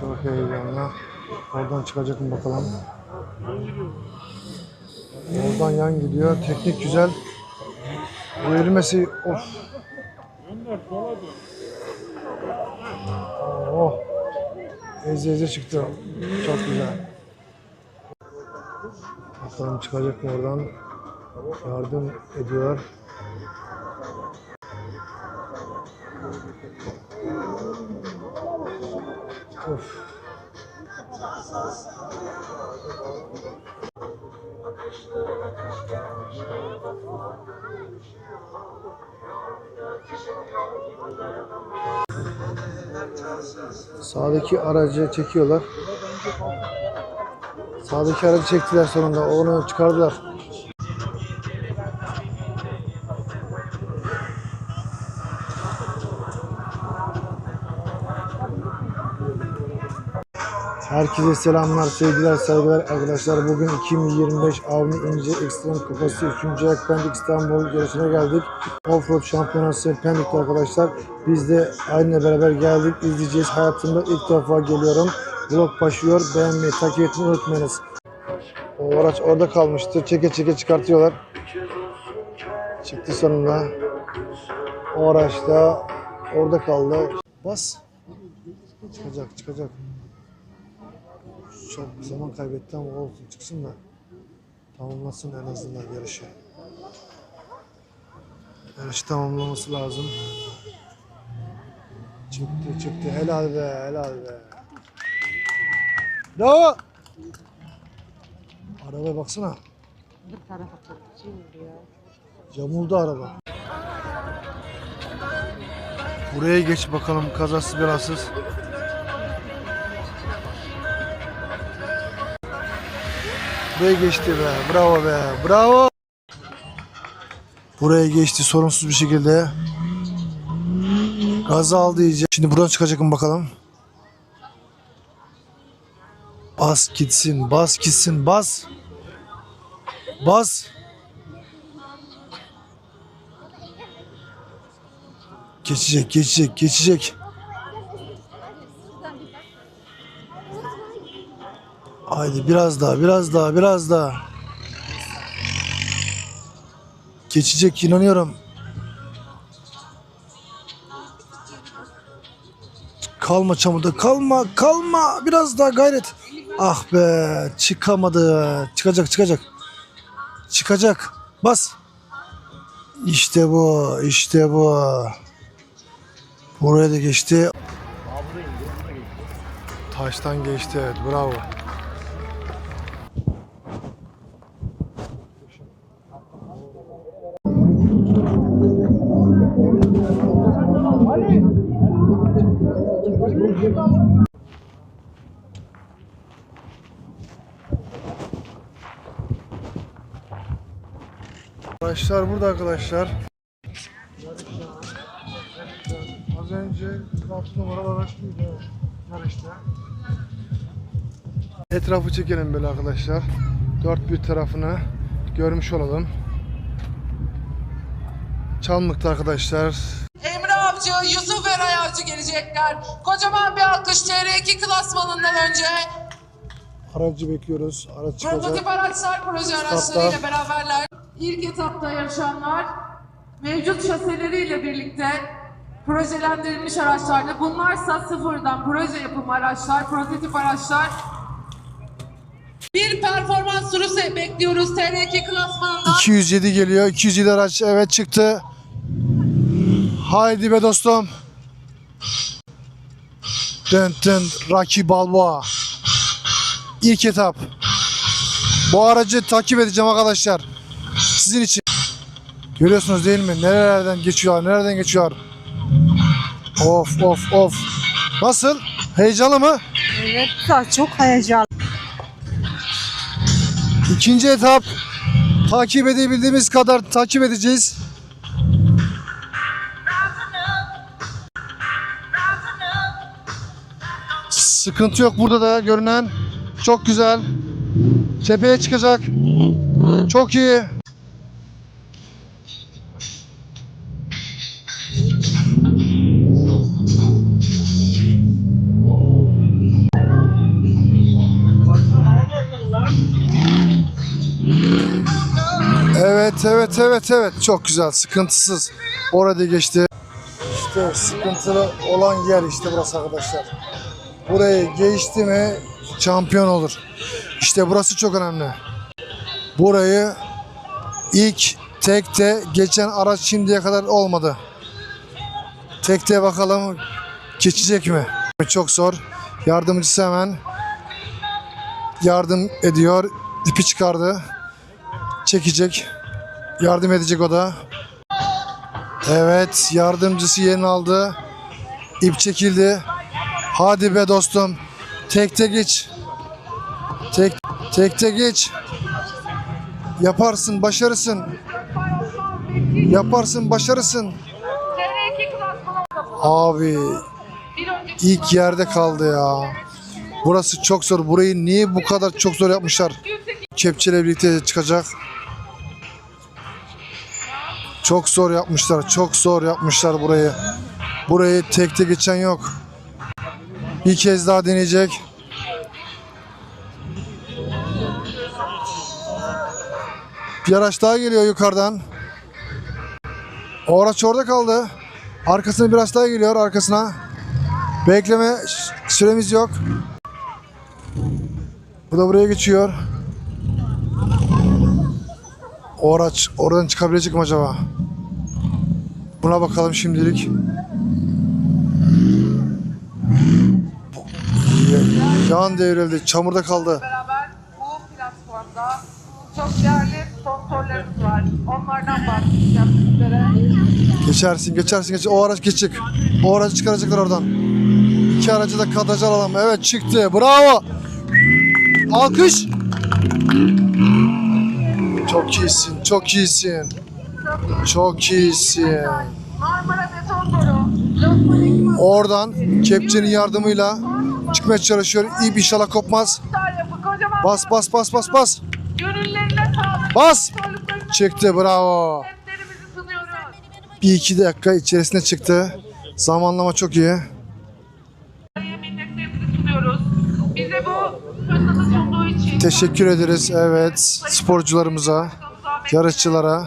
Çok heyecanlı. Oradan çıkacak mı bakalım. Oradan yan gidiyor. Teknik güzel. Bu erimesi of. Oh. Eze eze çıktı. Çok güzel. Bakalım çıkacak mı oradan. Yardım ediyor. Sağdaki aracı çekiyorlar. Sağdaki aracı çektiler sonunda. Onu çıkardılar. Herkese selamlar, sevgiler, saygılar arkadaşlar. Bugün 2025 Avni İnce Ekstrem Kupası 3. Ayak Pendik İstanbul yarışına geldik. Offroad Şampiyonası Pendik'te arkadaşlar. Biz de aynı beraber geldik. izleyeceğiz. Hayatımda ilk defa geliyorum. Vlog başlıyor. Beğenmeyi, takip etmeyi unutmayınız. O araç orada kalmıştı. Çeke çeke çıkartıyorlar. Çıktı sonunda. O araç da orada kaldı. Bas. Çıkacak, çıkacak. Çok zaman kaybetti ama olsun çıksın da tamamlasın en azından yarışı. Yarışı tamamlaması lazım. Çıktı çıktı helal be helal be. Bravo. Arabaya baksana. Bu tarafa ya. Yamuldu araba. Buraya geç bakalım kazasız belasız. Buraya geçti be. Bravo be. Bravo. Buraya geçti sorunsuz bir şekilde. Gazı aldı iyice. Şimdi buradan çıkacak mı bakalım. Bas gitsin, bas gitsin, bas. Bas. Geçecek, geçecek, geçecek. Haydi biraz daha, biraz daha, biraz daha. Geçecek inanıyorum. Kalma çamurda, kalma, kalma. Biraz daha gayret. Ah be, çıkamadı. Çıkacak, çıkacak. Çıkacak. Bas. İşte bu, işte bu. Buraya da geçti. Taştan geçti evet bravo. Arkadaşlar burada arkadaşlar. Az önce 6 numaralı araç mıydı? Yarışta. Etrafı çekelim böyle arkadaşlar. Dört bir tarafını görmüş olalım. Çalmık'ta arkadaşlar. Emre Avcı, Yusuf Eray Avcı gelecekler. Kocaman bir alkış TR2 klasmanından önce. Aracı bekliyoruz. Araç çıkacak. Prototip araçlar proje araçlarıyla beraberler. İlk etapta yarışanlar mevcut şaseleriyle birlikte projelendirilmiş araçlardı. Bunlarsa sıfırdan proje yapımı araçlar, prototip araçlar. Bir performans sürüsü bekliyoruz TR2 klasmanından. 207 geliyor. 207 araç evet çıktı. Haydi be dostum. Dın dın Rocky Balboa. İlk etap. Bu aracı takip edeceğim arkadaşlar. Sizin için. Görüyorsunuz değil mi? Nerelerden geçiyor, nereden geçiyor. Of of of. Nasıl? Heyecanlı mı? Evet çok heyecanlı. İkinci etap. Takip edebildiğimiz kadar takip edeceğiz. Sıkıntı yok burada da görünen. Çok güzel. Tepeye çıkacak. Çok iyi. Evet, evet, evet. Çok güzel, sıkıntısız. Orada geçti. İşte sıkıntılı olan yer işte burası arkadaşlar. Burayı geçti mi şampiyon olur. İşte burası çok önemli. Burayı ilk tekte geçen araç şimdiye kadar olmadı. Tekte bakalım geçecek mi? Çok zor. Yardımcısı hemen yardım ediyor. İpi çıkardı. Çekecek. Yardım edecek o da. Evet yardımcısı yerini aldı. İp çekildi. Hadi be dostum. Tekte geç. Tek, tekte geç. Yaparsın, başarısın. Yaparsın, başarısın. Abi ilk yerde kaldı ya. Burası çok zor. Burayı niye bu kadar çok zor yapmışlar? Kepçeyle birlikte çıkacak. Çok zor yapmışlar. Çok zor yapmışlar burayı. Burayı tekte geçen yok. Bir kez daha deneyecek. Bir araç daha geliyor yukarıdan. O araç orada kaldı. Arkasına bir araç daha geliyor arkasına. Bekleme süremiz yok. Bu da buraya geçiyor. O araç oradan çıkabilecek mi acaba? Buna bakalım şimdilik. Yan devrildi. Çamurda kaldı. beraber bu platformda çok değerli sponsorlarımız var. Onlardan bahsedeceğim sizlere. Geçersin, geçersin, geçersin. O araç geçecek. O aracı çıkaracaklar oradan. İki aracı da kadraja alalım. Evet çıktı. Bravo. Alkış. Çok iyisin, çok iyisin. Çok iyisin. Oradan kepçenin yardımıyla çıkmaya çalışıyor. İyi bir inşallah kopmaz. Bas bas bas bas bas. Bas. Çıktı bravo. Bir iki dakika içerisinde çıktı. Zamanlama çok iyi. Teşekkür ederiz evet sporcularımıza, yarışçılara.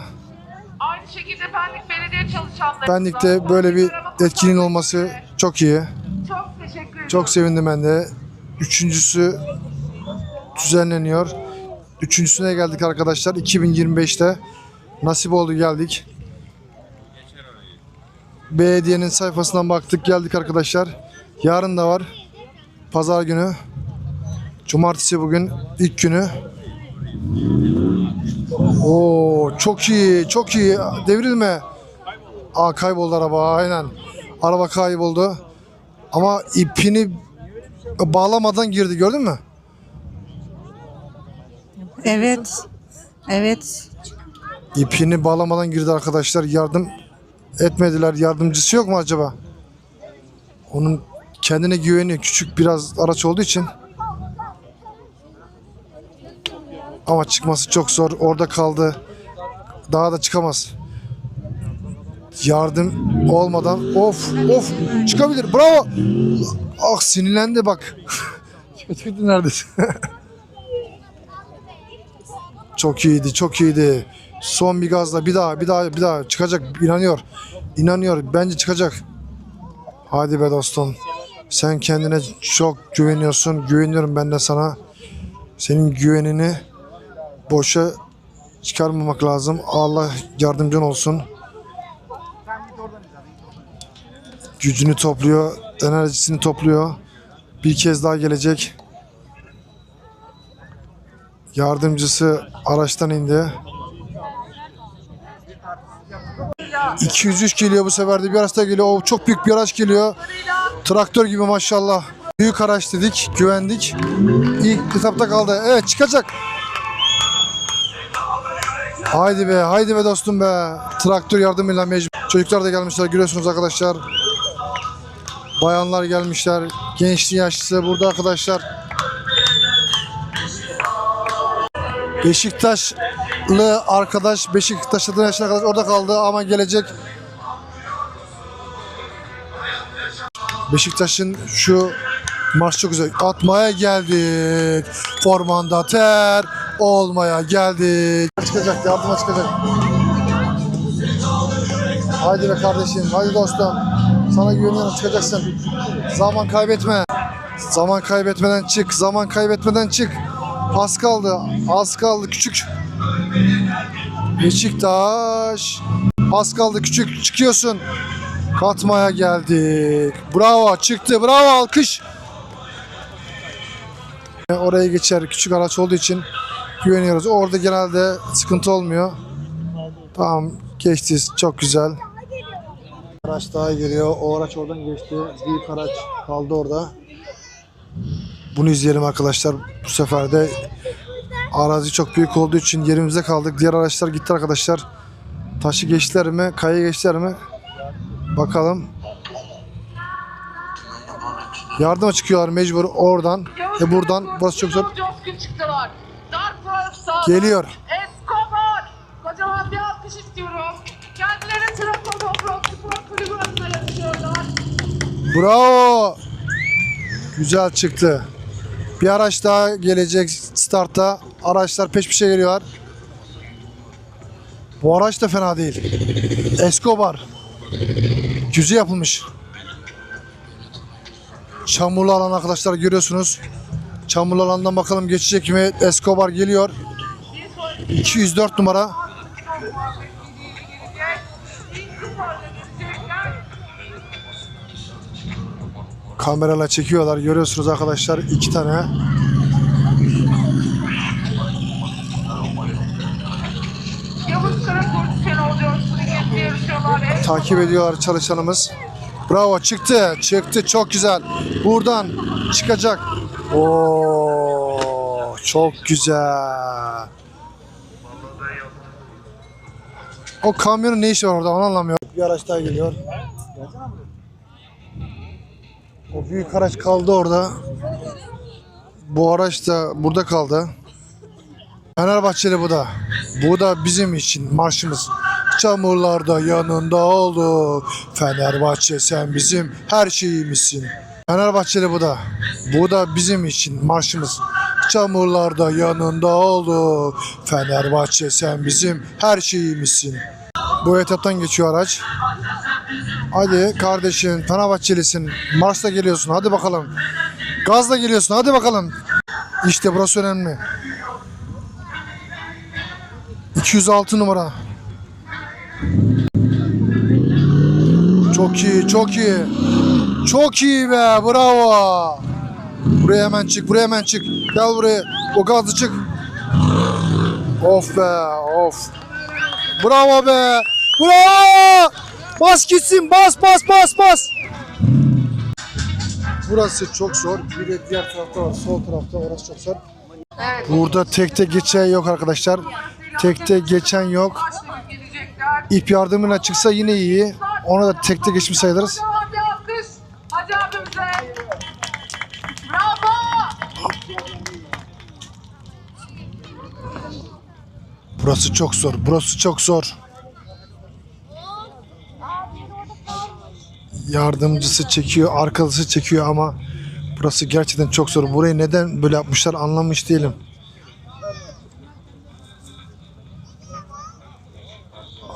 Aynı şekilde Pendik Belediye çalışanlarımıza. Pendik'te böyle bir etkinliğin olması çok iyi. Çok teşekkür ederim. Çok sevindim ben de. Üçüncüsü düzenleniyor. Üçüncüsüne geldik arkadaşlar 2025'te. Nasip oldu geldik. Belediyenin sayfasından baktık geldik arkadaşlar. Yarın da var. Pazar günü. Cumartesi bugün ilk günü. Oo çok iyi, çok iyi. Devrilme. Aa kayboldu araba aynen. Araba kayboldu. Ama ipini bağlamadan girdi gördün mü? Evet. Evet. İpini bağlamadan girdi arkadaşlar. Yardım etmediler. Yardımcısı yok mu acaba? Onun kendine güveni küçük biraz araç olduğu için. Ama çıkması çok zor. Orada kaldı. Daha da çıkamaz. Yardım olmadan of of çıkabilir. Bravo. Ah sinirlendi bak. Çıktı neredeyse. Çok iyiydi, çok iyiydi. Son bir gazla bir daha, bir daha, bir daha çıkacak. inanıyor. İnanıyor. Bence çıkacak. Hadi be dostum. Sen kendine çok güveniyorsun. Güveniyorum ben de sana. Senin güvenini boşa çıkarmamak lazım. Allah yardımcın olsun. Gücünü topluyor, enerjisini topluyor. Bir kez daha gelecek. Yardımcısı araçtan indi. 203 geliyor bu sefer de bir araç daha geliyor. O çok büyük bir araç geliyor. Traktör gibi maşallah. Büyük araç dedik, güvendik. İlk etapta kaldı. Evet çıkacak. Haydi be, haydi be dostum be. Traktör yardımıyla mecbur. Çocuklar da gelmişler görüyorsunuz arkadaşlar. Bayanlar gelmişler. Gençli yaşlısı burada arkadaşlar. Beşiktaşlı arkadaş, Beşiktaş'ta yaşayan arkadaş orada kaldı ama gelecek. Beşiktaş'ın şu marş çok güzel. Atmaya geldik. Formanda ter. Olmaya geldik. Çıkacak, yardıma çıkacak. Haydi be kardeşim, haydi dostum. Sana güveniyorum, çıkacaksın. Zaman kaybetme. Zaman kaybetmeden çık, zaman kaybetmeden çık. Az kaldı, az kaldı küçük. Beşiktaş. Az kaldı küçük, çıkıyorsun. Katmaya geldik. Bravo, çıktı, bravo, alkış. Oraya geçer, küçük araç olduğu için güveniyoruz. Orada genelde sıkıntı olmuyor. Tamam, geçti, çok güzel. Araç daha geliyor. O araç oradan geçti. Büyük araç kaldı orada. Bunu izleyelim arkadaşlar. Bu sefer de arazi çok büyük olduğu için yerimizde kaldık. Diğer araçlar gitti arkadaşlar. Taşı geçtiler mi? Kaya geçtiler mi? Bakalım. Yardıma çıkıyorlar mecbur oradan. E buradan. Burası çok zor. Coşkun çıktılar. Dark Force sağ. Geliyor. Escobar. Kocaman bir alkış istiyorum. Kendileri Trabzon Offroad Spor Kulübü adına yarışıyorlar. Bravo. Güzel çıktı. Bir araç daha gelecek startta. Araçlar peş peşe geliyor. Bu araç da fena değil. Escobar. Güzel yapılmış. Çamurlu alan arkadaşlar görüyorsunuz. Çamurlu alandan bakalım geçecek mi? Escobar geliyor. 204 numara. Kamerayla çekiyorlar. Görüyorsunuz arkadaşlar iki tane. Takip ediyorlar çalışanımız. Bravo çıktı. Çıktı çok güzel. Buradan çıkacak. Oo çok güzel. O kamyonun ne işi var orada onu anlamıyorum. Bir araç daha geliyor. O büyük araç kaldı orada. Bu araç da burada kaldı. Fenerbahçeli bu da. Bu da bizim için marşımız. Çamurlarda yanında oldu. Fenerbahçe sen bizim her şeyimizsin. Fenerbahçeli bu da. Bu da bizim için marşımız. Çamurlarda yanında oldu. Fenerbahçe sen bizim her şeyimizsin. Bu etaptan geçiyor araç. Hadi kardeşim Fenerbahçelisin. Mars'ta geliyorsun. Hadi bakalım. Gazla geliyorsun. Hadi bakalım. İşte burası önemli. 206 numara. Çok iyi, çok iyi. Çok iyi be, bravo. Buraya hemen çık, buraya hemen çık. Gel buraya, o gazlı çık. Of be, of. Bravo be, bravo. Bas gitsin, bas, bas, bas, bas. Burası çok zor. Bir de diğer tarafta var, sol tarafta. Orası çok zor. Burada tekte geçen yok arkadaşlar. Tekte geçen yok. İp yardımıyla çıksa yine iyi. Ona da tekte geçmiş sayılırız. Kocaman bir alkış. Hacı abimize. Bravo. Burası çok zor. Burası çok zor. Yardımcısı çekiyor, arkadaşı çekiyor ama burası gerçekten çok zor. Burayı neden böyle yapmışlar anlamış değilim.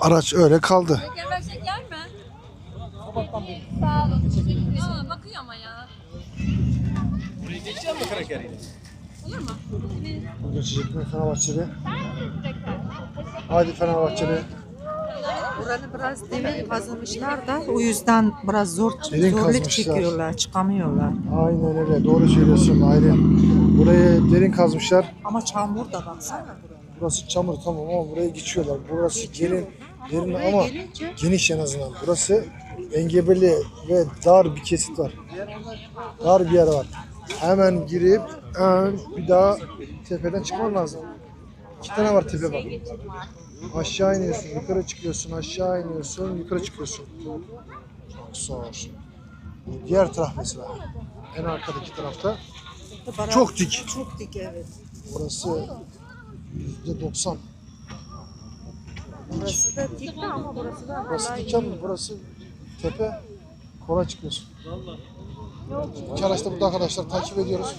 Araç öyle kaldı. Mi? Sağ olun. Aa, bakıyor ama ya. Geçecek mi Fenerbahçeli? Hadi Fenerbahçeli. Buranı biraz derin kazımışlar da o yüzden biraz zor Derin zorluk kazmışlar. çekiyorlar, çıkamıyorlar. Aynen öyle. Doğru söylüyorsun Aylin. Burayı derin kazmışlar. Ama çamur da baksana buraya. Burası çamur tamam ama buraya geçiyorlar. Burası derin, derin ama geniş en azından. Burası engebeli ve dar bir kesit var. Dar bir yer var. Hemen girip hemen bir daha tepeden çıkman lazım. İki tane var tepe bak. Aşağı iniyorsun, yukarı çıkıyorsun, aşağı iniyorsun, yukarı çıkıyorsun. Çok zor. Diğer taraf mesela. En arkadaki tarafta çok dik. Çok dik evet. Burası yüzde doksan. Burası da dik de ama burası da Burası değil. mi? Burası tepe. Kora çıkıyorsun. İki araç da burada arkadaşlar takip ediyoruz.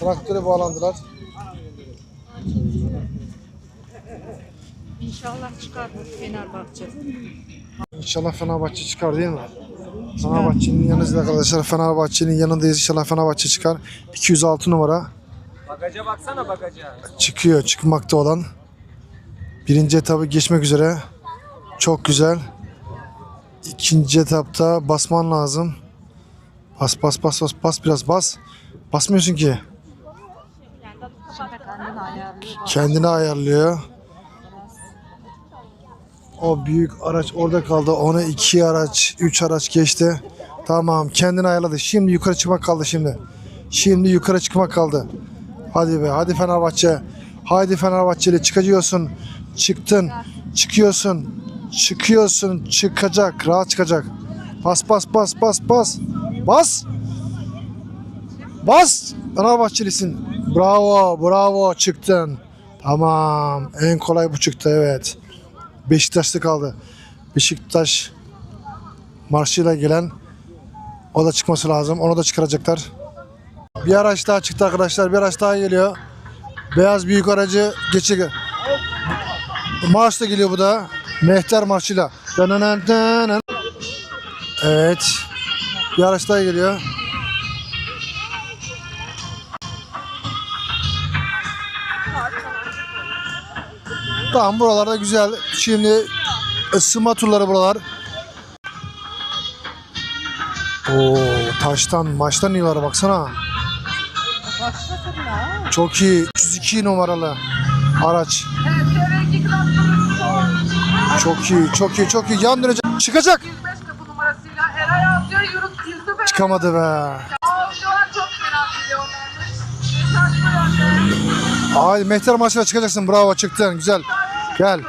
Traktöre bağlandılar. İnşallah çıkar Fenerbahçe. İnşallah Fenerbahçe çıkar değil mi? Fenerbahçe'nin yanındayız arkadaşlar. Fenerbahçe'nin yanındayız. İnşallah Fenerbahçe çıkar. 206 numara Bagaja baksana bagaja. çıkıyor. Çıkmakta olan. Birinci etabı geçmek üzere. Çok güzel. İkinci etapta basman lazım. Bas bas bas bas bas biraz bas. Basmıyorsun ki. Şimdi kendini ayarlıyor. O büyük araç orada kaldı. Ona iki araç, üç araç geçti. Tamam kendini ayarladı. Şimdi yukarı çıkmak kaldı şimdi. Şimdi yukarı çıkmak kaldı. Hadi be hadi Fenerbahçe. Haydi Fenerbahçeli çıkıyorsun. Çıktın. Çıkıyorsun. Çıkıyorsun. Çıkacak. Rahat çıkacak. Bas bas bas bas bas. Bas. Bas. Fenerbahçelisin. Bravo, bravo çıktın. Tamam. En kolay bu çıktı evet. Beşiktaş'ta kaldı. Beşiktaş marşıyla gelen o da çıkması lazım. Onu da çıkaracaklar. Bir araç daha çıktı arkadaşlar. Bir araç daha geliyor. Beyaz büyük aracı geçecek. Marşla geliyor bu da. Mehter marşıyla. Evet. Bir araç daha geliyor. Tamam buralarda güzel. Şimdi ısınma turları buralar. Oo taştan maçtan iniyorlar baksana. Çok iyi. 102 numaralı araç. Çok iyi, çok iyi, çok iyi. Yan dönecek. Çıkacak. 5 kapı numarasıyla Eray Avcı Yunus Yusuf Çıkamadı be. Ay Mehter maçına çıkacaksın. Bravo çıktın. Güzel. Gel.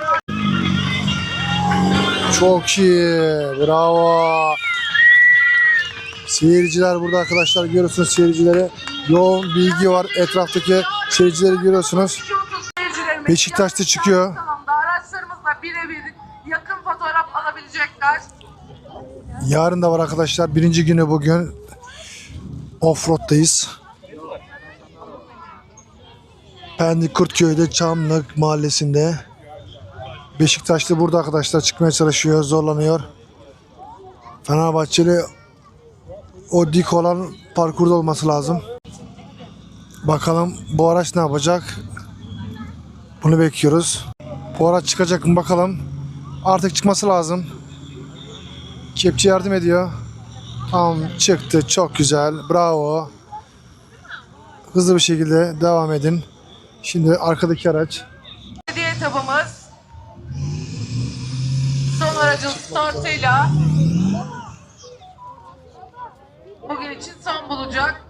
Çok iyi. Bravo. Seyirciler burada arkadaşlar görüyorsunuz seyircileri. Yoğun bilgi var etraftaki seyircileri görüyorsunuz. 230 seyircilerimiz Beşiktaş'ta çıkıyor. Araçlarımızla birebir yakın fotoğraf alabilecekler. Yarın da var arkadaşlar. Birinci günü bugün. Offroad'dayız. Pendik Kurtköy'de Çamlık mahallesinde. Beşiktaşlı burada arkadaşlar çıkmaya çalışıyor, zorlanıyor. Fenerbahçeli o dik olan parkurda olması lazım. Bakalım bu araç ne yapacak? Bunu bekliyoruz. Bu araç çıkacak mı bakalım. Artık çıkması lazım. Kepçe yardım ediyor. Tamam çıktı. Çok güzel. Bravo. Hızlı bir şekilde devam edin. Şimdi arkadaki araç. Aracın startıyla bugün için son bulacak.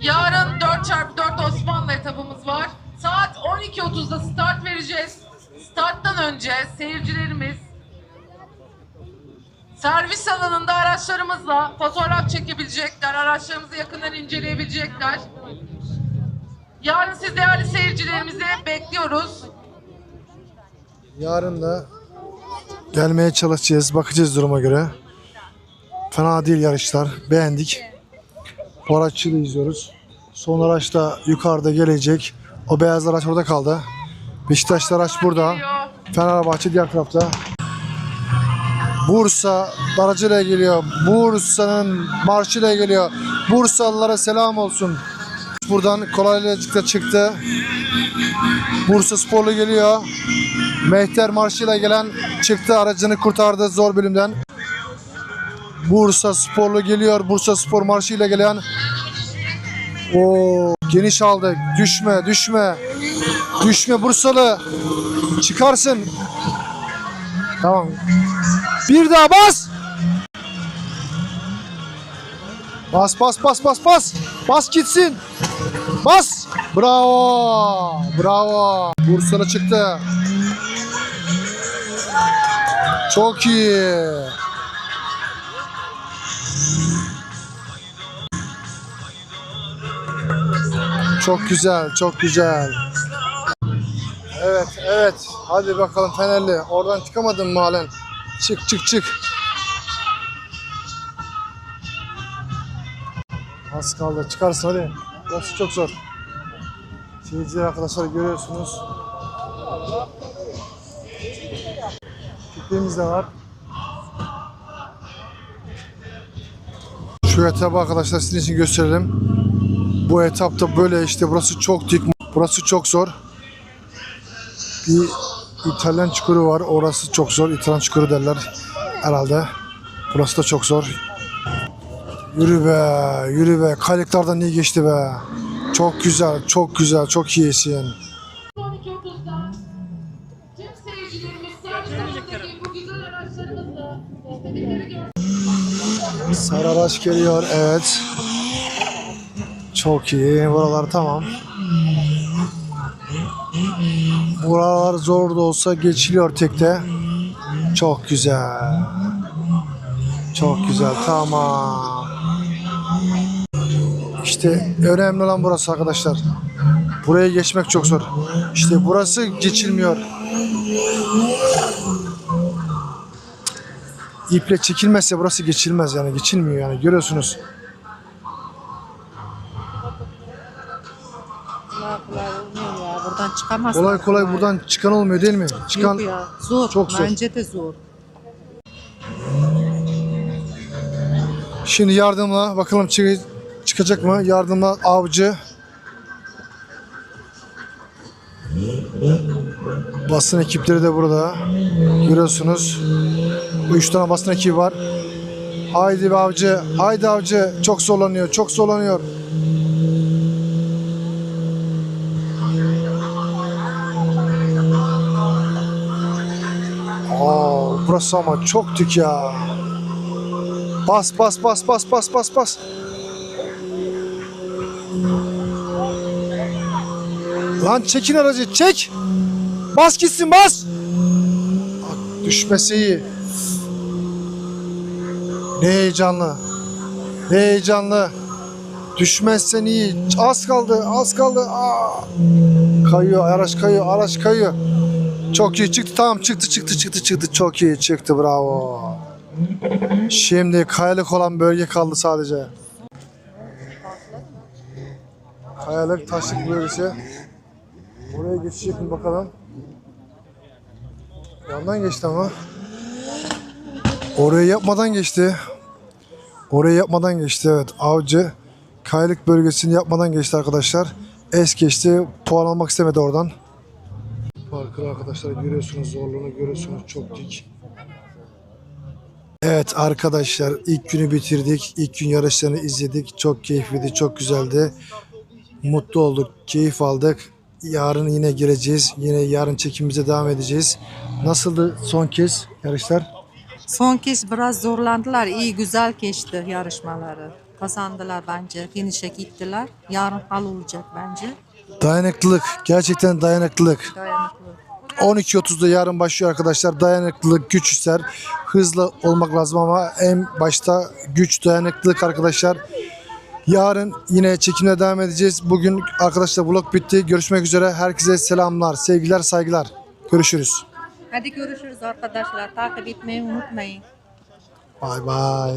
Yarın 4x4 Osmanlı etabımız var. Saat 12.30'da start vereceğiz. Starttan önce seyircilerimiz servis alanında araçlarımızla fotoğraf çekebilecekler, araçlarımızı yakından inceleyebilecekler. Yarın siz değerli seyircilerimizi bekliyoruz. Yarın da gelmeye çalışacağız. Bakacağız duruma göre. Fena değil yarışlar. Beğendik. Bu araçı da izliyoruz. Son araç da yukarıda gelecek. O beyaz araç orada kaldı. Beşiktaşlı araç burada. Fenerbahçe diğer tarafta. Bursa daracıyla geliyor. Bursa'nın marşıyla geliyor. Bursalılara selam olsun. Buradan kolaylıkla çıktı. Bursa Sporlu geliyor. Mehter marşıyla gelen çıktı aracını kurtardı zor bölümden. Bursa Sporlu geliyor. Bursa Spor marşıyla gelen. O geniş aldı. Düşme, düşme. Düşme Bursalı. Çıkarsın. Tamam. Bir daha bas. Bas bas bas bas bas. Bas gitsin. Bas. Bravo. Bravo. Bursalı çıktı. Çok iyi. Çok güzel, çok güzel. Evet, evet. Hadi bakalım Fenerli. Oradan çıkamadın mı halen? Çık, çık, çık. Az kaldı. Çıkarsın hadi. Burası çok zor. Seyirciler arkadaşlar görüyorsunuz. Kitlemiz de var. Şu etabı arkadaşlar sizin için gösterelim. Bu etapta böyle işte burası çok dik, burası çok zor. Bir İtalyan çukuru var. Orası çok zor. İtalyan çukuru derler herhalde. Burası da çok zor. Yürü be, yürü be. Kayıklardan iyi geçti be. Çok güzel, çok güzel, çok iyisin. Sarıbaş geliyor, evet. Çok iyi, buralar tamam. Buralar zor da olsa geçiliyor tekte. Çok güzel. Çok güzel, tamam. İşte önemli olan burası arkadaşlar. Buraya geçmek çok zor. İşte burası geçilmiyor. İple çekilmezse burası geçilmez yani geçilmiyor yani görüyorsunuz. Kolay kolay olmuyor ya. Buradan. Kolay kolay buradan çıkan olmuyor değil mi? Çıkan Yok ya. Zor. çok zor. Bence de zor. şimdi yardımla bakalım çı- çıkacak mı? Yardımla avcı. Basın ekipleri de burada. Görüyorsunuz. Tane basın ekibi var. Haydi be avcı. Haydi avcı. Çok zorlanıyor. Çok zorlanıyor. Aa, burası ama çok dik ya. Bas bas bas bas bas bas bas. Lan çekin aracı çek. Bas gitsin bas. Düşmesi iyi. Ne heyecanlı. Ne heyecanlı. Düşmezsen iyi. Az kaldı az kaldı. Aa. Kayıyor araç kayıyor araç kayıyor. Çok iyi çıktı tamam çıktı çıktı çıktı çıktı çok iyi çıktı bravo. Şimdi kayalık olan bölge kaldı sadece. Kayalık taşlık bölgesi. Oraya geçecek mi bakalım. Yandan geçti ama. Oraya yapmadan geçti. Oraya yapmadan geçti evet. Avcı kayalık bölgesini yapmadan geçti arkadaşlar. Es geçti. Puan almak istemedi oradan. Parkır arkadaşlar görüyorsunuz zorluğunu görüyorsunuz çok dik. Evet arkadaşlar ilk günü bitirdik. İlk gün yarışlarını izledik. Çok keyifliydi, çok güzeldi. Mutlu olduk, keyif aldık. Yarın yine gireceğiz. Yine yarın çekimimize devam edeceğiz. Nasıldı son kez yarışlar? Son kez biraz zorlandılar. İyi güzel geçti yarışmaları. Kazandılar bence. Finish'e gittiler. Yarın hal olacak bence. Dayanıklılık, gerçekten dayanıklılık. Dayanıklı. 12.30'da yarın başlıyor arkadaşlar. Dayanıklılık, güç ister. Hızlı olmak lazım ama en başta güç, dayanıklılık arkadaşlar. Yarın yine çekimle devam edeceğiz. Bugün arkadaşlar vlog bitti. Görüşmek üzere. Herkese selamlar, sevgiler, saygılar. Görüşürüz. Hadi görüşürüz arkadaşlar. Takip etmeyi unutmayın. Bay bay.